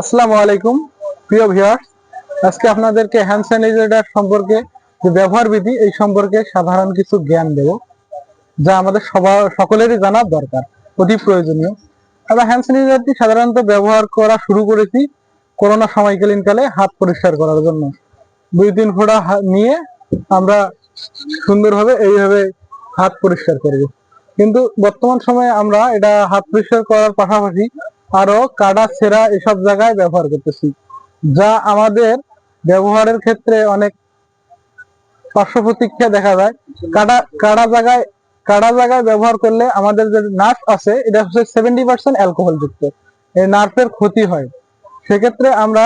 আসসালামু আলাইকুম, প্রিয় ভিউয়ার্স। আজকে আপনাদেরকে হ্যান্ড স্যানিটাইজার সম্পর্কে যে ব্যবহার বিধি, এই সম্পর্কে সাধারণ কিছু জ্ঞান দেব, যা আমাদের সবার সকলেরই জানা দরকার, অতি প্রয়োজনীয়। আমরা হ্যান্ড স্যানিটাইজারটি সাধারণত ব্যবহার করা শুরু করেছি করোনা সময়কালীন কালে হাত পরিষ্কার করার জন্য। দুই, তিন ফোঁটা নিয়ে আমরা সুন্দরভাবে এইভাবে হাত পরিষ্কার করব। কিন্তু বর্তমান সময়ে আমরা এটা হাত পরিষ্কার করার পাশাপাশি আরও কাটা ছেঁড়া এসব জায়গায় ব্যবহার করতেছি, যা আমাদের ব্যবহারের ক্ষেত্রে অনেক পার্শ্ব প্রতিক্রিয়া দেখা যায়। কাটা কাটা জায়গায় কাটা জায়গায় ব্যবহার করলে আমাদের যে নার্ভ আছে, এটা হচ্ছে সেভেন্টি পার্সেন্ট অ্যালকোহল যুক্ত এই নার্ভের ক্ষতি হয়। সেক্ষেত্রে আমরা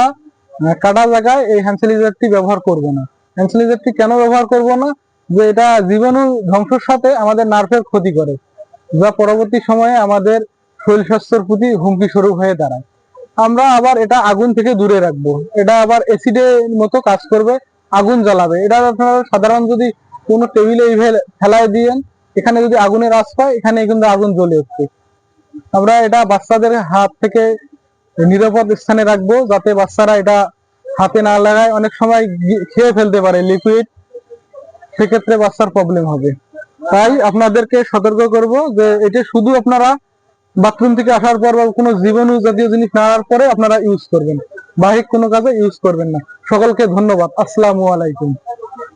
কাটা জায়গায় এই হ্যান্সেলিজারটি ব্যবহার করব না। হ্যান্সেলিজারটি কেন ব্যবহার করব না? যে এটা জীবাণু ধ্বংসের সাথে আমাদের নার্ভের ক্ষতি করে, যা পরবর্তী সময়ে আমাদের শরীর স্বাস্থ্যের প্রতি হুমকি স্বরূপ হয়ে দাঁড়ায়। আমরা আবার এটা আগুন থেকে দূরে রাখব। এটা আবার অ্যাসিডের মতো কাজ করবে, আগুন জ্বালাবে। এটা আপনারা সাধারণ যদি কোনো টেবিলে ফেলায় দিয়েন, এখানে যদি আগুনের আশ পায় এখানে কিন্তু আগুন জ্বলে উঠবে। আমরা এটা বাচ্চাদের হাত থেকে নিরাপদ স্থানে রাখব, যাতে বাচ্চারা এটা হাতে না লাগায়। অনেক সময় খেয়ে ফেলতে পারে লিকুইড সেক্ষেত্রে বাচ্চার প্রবলেম হবে। তাই আপনাদেরকে সতর্ক করব যে এটা শুধু আপনারা বাথরুম থেকে আসার পর বা কোনো জীবাণু জাতীয় জিনিস নাড়ার পরে আপনারা ইউজ করবেন। বাহিক কোনো কাজে ইউজ করবেন না। সকলকে ধন্যবাদ। আসসালামু আলাইকুম।